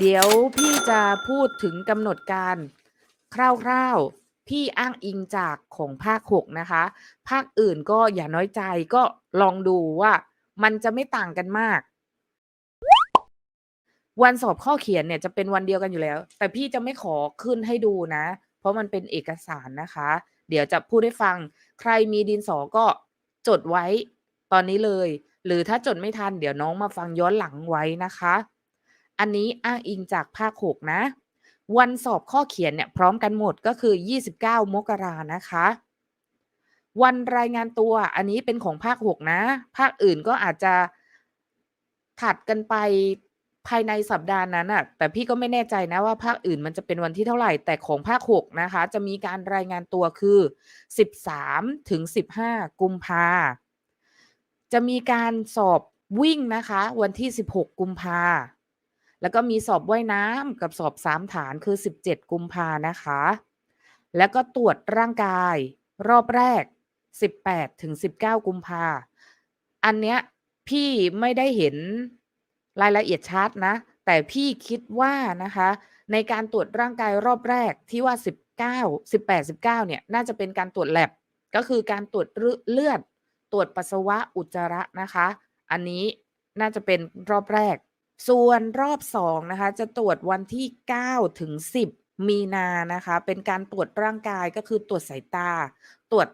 เดี๋ยวพี่จะพูดถึงกำหนดการคร่าวๆ พี่อ้างอิงจากของภาค6นะคะ ภาคอื่นก็อย่าน้อยใจก็ลองดูว่ามันจะไม่ต่างกันมาก วันสอบข้อเขียนเนี่ยจะเป็นวันเดียวกันอยู่แล้ว แต่พี่จะไม่ขอขึ้นให้ดูนะ เพราะมันเป็นเอกสารนะคะ เดี๋ยวจะพูดให้ฟัง ใครมีดินสอก็จดไว้ตอนนี้เลย หรือถ้าจดไม่ทัน เดี๋ยวน้องมาฟังย้อนหลังไว้นะคะ อันนี้อ้างอิงจากภาค6นะ วันสอบข้อเขียนเนี่ยพร้อมกันหมดก็คือ 29 มกรานะคะ วันรายงานตัวอันนี้เป็นของภาค6นะ ภาคอื่นก็อาจจะถัดกันไปภายในสัปดาห์นั้นน่ะแต่พี่ก็ไม่แน่ใจนะว่าภาคอื่นมันจะเป็นวันที่เท่าไหร่ แต่ของภาค6นะคะ จะมีการรายงานตัวคือ 13 ถึง 15 กุมภาจะมีการสอบวิ่งนะคะ วันที่ 16 กุมภา แล้วก็มีสอบว่ายน้ำกับสอบ3ฐานคือ 17 กุมภานะคะ แล้วก็ตรวจร่างกายรอบแรก 18ถึง19 กุมภาอันเนี้ยพี่ไม่ได้เห็นรายละเอียดชัดนะ แต่พี่คิดว่านะคะ ในการตรวจร่างกายรอบแรกที่ว่า 19 18 19เนี่ยน่าจะเป็นการตรวจ lab ก็คือการตรวจเลือด ตรวจปัสสาวะอุจจาระนะคะ อันนี้น่าจะเป็นรอบแรก ส่วนรอบ2นะคะจะตรวจวันที่ 9 ถึง 10 มีนานะคะ เป็นการตรวจร่างกายก็คือตรวจสายตา ตรวจ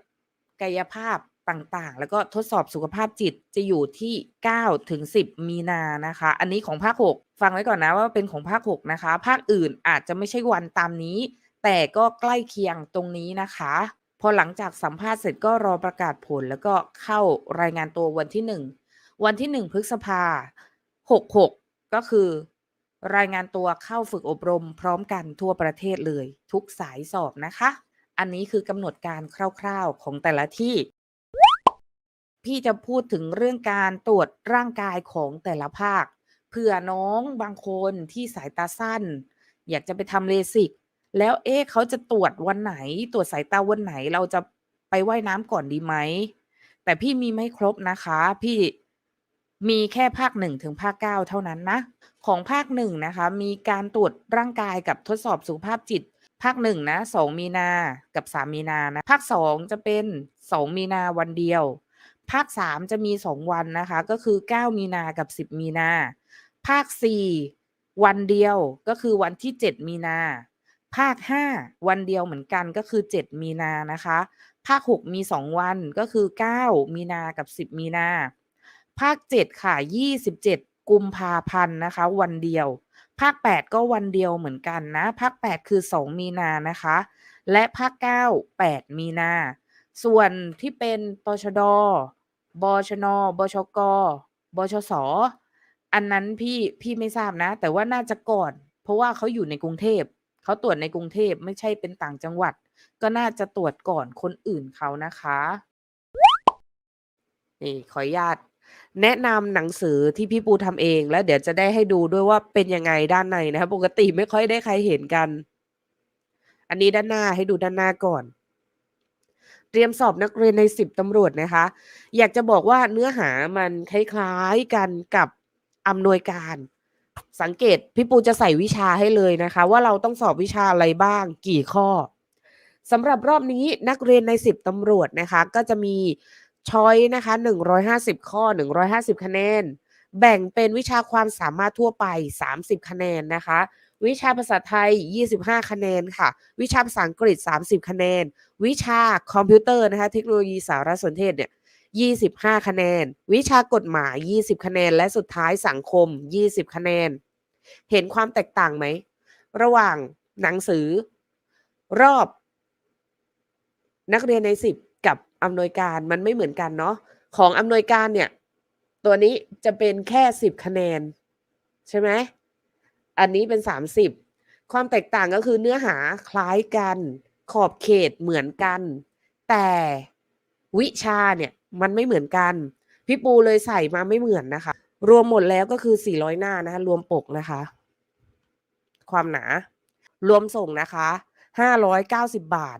กายภาพต่างๆ แล้วก็ทดสอบสุขภาพจิตจะอยู่ที่9ถึง10 มีนานะคะ อันนี้ของภาค 6 ฟังไว้ก่อนนะว่าเป็นของภาค 6 นะคะ ภาคอื่นอาจจะไม่ใช่วันตามนี้ แต่ก็ใกล้เคียงตรงนี้นะคะ พอหลังจากสัมภาษณ์เสร็จก็รอประกาศผลแล้วก็เข้ารายงานตัววันที่ 1 วันที่ 1 พฤษภา66 ก็คือ รายงานตัวเข้าฝึกอบรม พร้อมกันทั่วประเทศเลย ทุกสายสอบนะคะ อันนี้คือกำหนดการคร่าวๆของแต่ละที่ พี่จะพูดถึงเรื่องการตรวจร่างกายของแต่ละภาค เผื่อน้องบางคนที่สายตาสั้น อยากจะไปทำเลสิก แล้วเอ๊ะเขาจะตรวจวันไหน ตรวจสายตาวันไหนเราจะไปว่ายน้ำก่อนดีไหมแต่พี่มีไม่ครบนะคะ พี่ มีแค่ภาค1ถึงภาค9เท่านั้นนะ ของภาค1นะคะ มีการตรวจร่างกายกับทดสอบสุขภาพจิต ภาค1นะ2มีนากับ3มีนานะ ภาค2จะเป็น2มีนาวันเดียว ภาค3จะมี2วันนะคะ ก็คือ9มีนากับ10มีนา ภาค4วันเดียวก็คือวันที่7มีนา ภาค5วันเดียวเหมือนกันก็คือ7มีนานะคะ ภาค6มี2วันก็คือ9มีนากับ10มีนา ภาค7ค่ะ27กุมภาพันธ์นะคะ วันเดียว ภาค8ก็วันเดียวเหมือนกันนะ ภาค8คือ2มีนานะคะ และภาค9 8มีนา ส่วนที่เป็นตชดบชนบชกบชสอันนั้นพี่พี่ไม่ทราบนะ แต่ว่าน่าจะก่อน เพราะว่าเขาอยู่ในกรุงเทพเขาตรวจในกรุงเทพไม่ใช่เป็นต่างจังหวัด ก็น่าจะตรวจก่อนคนอื่นเขานะคะนี่ขออนุญาต แนะนำหนังสือที่พี่ปูทำเอง แล้วเดี๋ยวจะได้ให้ดูด้วยว่าเป็นยังไงด้านในนะคะปกติไม่ค่อยได้ใครเห็นกัน อันนี้ด้านหน้าให้ดูด้านหน้าก่อน เตรียมสอบนักเรียนใน10ตำรวจนะคะ อยากจะบอกว่าเนื้อหามันคล้ายๆกันกับอำนวยการ สังเกตพี่ปูจะใส่วิชาให้เลยนะคะ ว่าเราต้องสอบวิชาอะไรบ้าง กี่ข้อสำหรับรอบนี้นักเรียนใน10ตำรวจนะคะ ก็จะมี ช้อยส์นะคะ 150 ข้อ 150 คะแนน แบ่งเป็นวิชาความสามารถทั่วไป 30 คะแนนนะคะ วิชาภาษาไทย 25 คะแนนค่ะ วิชาภาษาอังกฤษ 30 คะแนน วิชาคอมพิวเตอร์นะคะ เทคโนโลยีสารสนเทศเนี่ย25 คะแนน วิชากฎหมาย 20 คะแนน และสุดท้ายสังคม 20 คะแนน เห็นความแตกต่างไหม ระหว่างหนังสือ รอบ นักเรียนใน 10กับ อำนวยการมันไม่เหมือนกันเนาะของอำนวยการเนี่ย ตัวนี้จะเป็นแค่10คะแนน ใช่ไหมอันนี้เป็น30ความแตกต่างก็คือเนื้อหาคล้ายกัน ขอบเขตเหมือนกัน แต่วิชาเนี่ยมันไม่เหมือนกัน พี่ปูเลยใส่มาไม่เหมือนนะคะ รวมหมดแล้วก็คือ 400 หน้านะคะรวมปกนะคะ ความหนา รวมส่งนะคะ 590 บาท